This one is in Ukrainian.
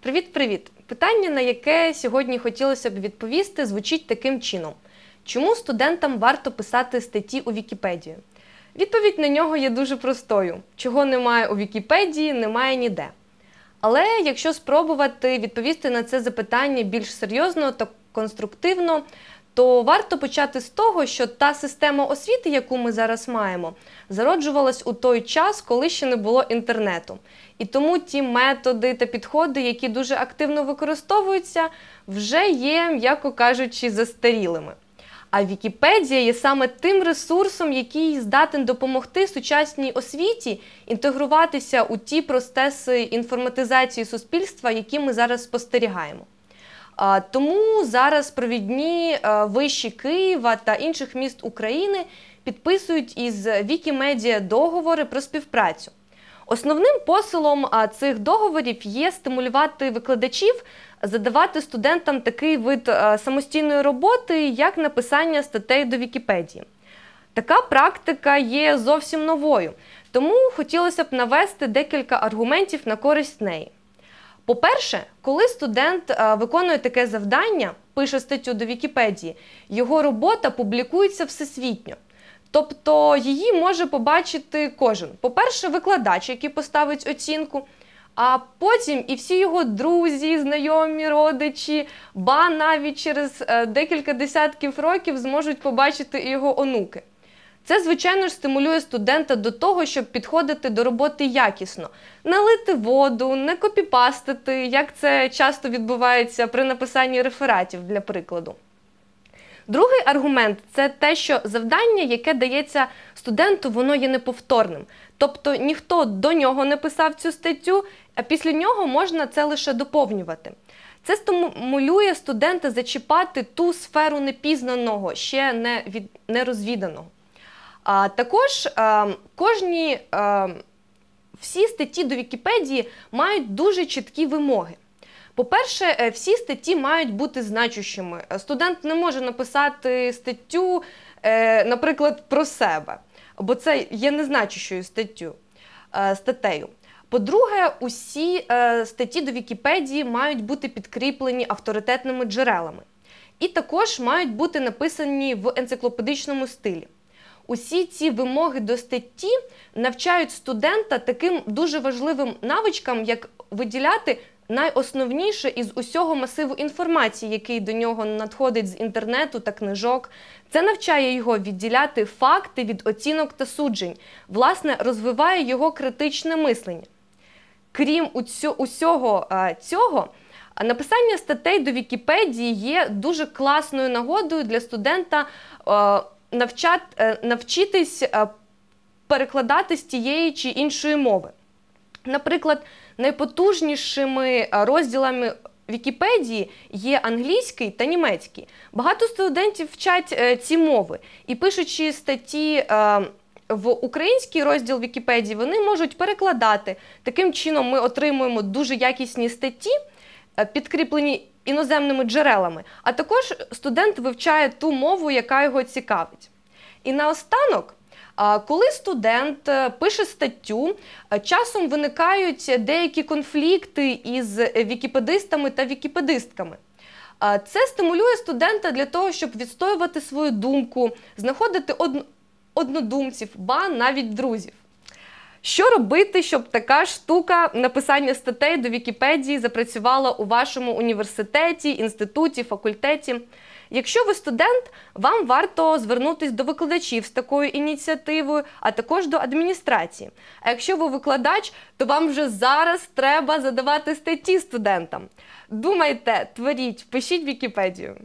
Привіт-привіт! Питання, на яке сьогодні хотілося б відповісти, звучить таким чином: чому студентам варто писати статті у Вікіпедію? Відповідь на нього є дуже простою: чого немає у Вікіпедії, немає ніде. Але якщо спробувати відповісти на це запитання більш серйозно та конструктивно, то варто почати з того, що та система освіти, яку ми зараз маємо, зароджувалась у той час, коли ще не було інтернету. І тому ті методи та підходи, які дуже активно використовуються, вже є, м'яко кажучи, застарілими. А Вікіпедія є саме тим ресурсом, який здатен допомогти сучасній освіті інтегруватися у ті процеси інформатизації суспільства, які ми зараз спостерігаємо. Тому зараз провідні виші Києва та інших міст України підписують із Вікімедіа договори про співпрацю. Основним посилом цих договорів є стимулювати викладачів, задавати студентам такий вид самостійної роботи, як написання статей до Вікіпедії. Така практика є зовсім новою, тому хотілося б навести декілька аргументів на користь неї. По-перше, коли студент виконує таке завдання, пише статтю до Вікіпедії, його робота публікується всесвітньо. Тобто її може побачити кожен. По-перше, викладач, який поставить оцінку, а потім і всі його друзі, знайомі, родичі, ба навіть через декілька десятків років зможуть побачити його онуки. Це, звичайно ж, стимулює студента до того, щоб підходити до роботи якісно, не лити воду, не копіпастити, як це часто відбувається при написанні рефератів, для прикладу. Другий аргумент це те, що завдання, яке дається студенту, воно є неповторним. Тобто ніхто до нього не писав цю статтю, а після нього можна це лише доповнювати. Це стимулює студента зачіпати ту сферу непізнаного, ще не від нерозвіданого. А також а, кожні а, всі статті до Вікіпедії мають дуже чіткі вимоги. По-перше, всі статті мають бути значущими. Студент не може написати статтю, наприклад, про себе, бо це є незначущою статтю, статтею. По-друге, усі статті до Вікіпедії мають бути підкріплені авторитетними джерелами. І також мають бути написані в енциклопедичному стилі. Усі ці вимоги до статті навчають студента таким дуже важливим навичкам, як виділяти найосновніше із усього масиву інформації, який до нього надходить з інтернету та книжок. Це навчає його відділяти факти від оцінок та суджень, власне, розвиває його критичне мислення. Крім усього цього, написання статей до Вікіпедії є дуже класною нагодою для студента навчитись перекладати з тієї чи іншої мови. Наприклад, найпотужнішими розділами Вікіпедії є англійський та німецький. Багато студентів вчать ці мови і пишучи статті в український розділ Вікіпедії, вони можуть перекладати. Таким чином, ми отримуємо дуже якісні статті, підкріплені іноземними джерелами. А також студент вивчає ту мову, яка його цікавить. І наостанок. Коли студент пише статтю, часом виникають деякі конфлікти із вікіпедистами та вікіпедистками. Це стимулює студента для того, щоб відстоювати свою думку, знаходити однодумців, ба навіть друзів. Що робити, щоб така штука написання статей до Вікіпедії запрацювала у вашому університеті, інституті, факультеті? Якщо ви студент, вам варто звернутися до викладачів з такою ініціативою, а також до адміністрації. А якщо ви викладач, то вам вже зараз треба задавати статті студентам. Думайте, творіть, пишіть Вікіпедію.